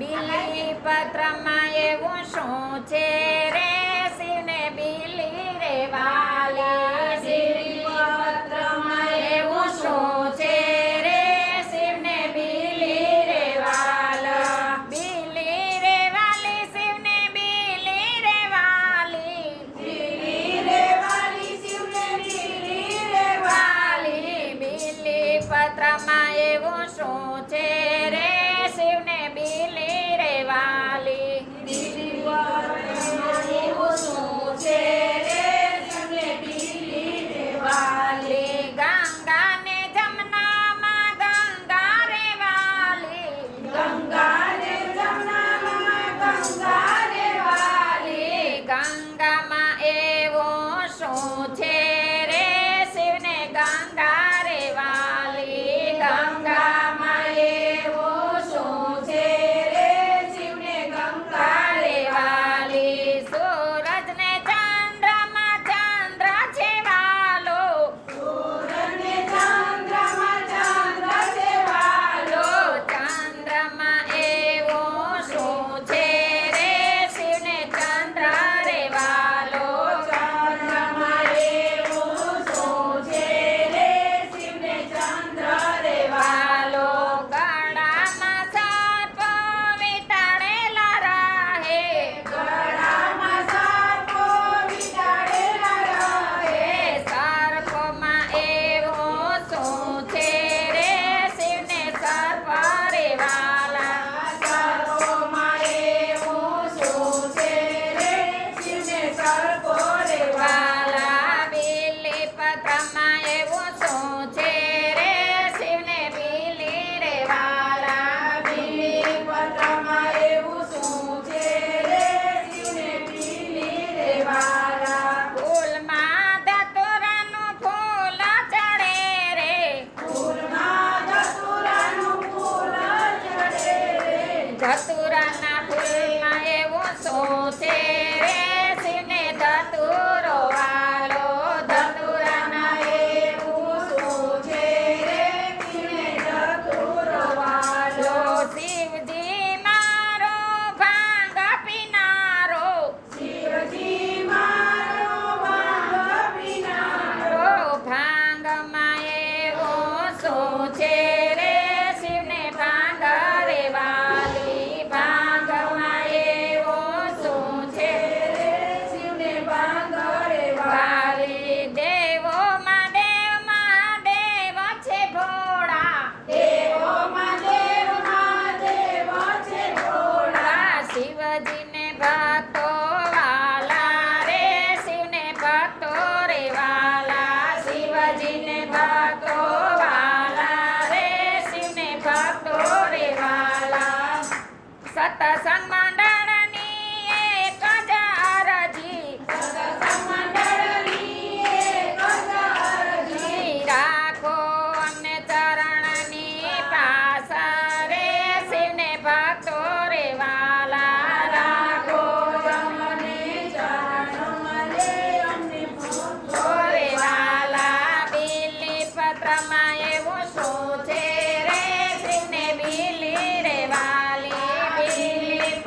બીલી પત્રમાં એવું શું છે રે? સિને બીલી રે વાલી. બીલી પત્રમાં એવું શું છે રે? શિવને બીલી રે બીલી રે વાલી શિવને બીલી વાલી. બીલી એવું શું છે Santa, Santa.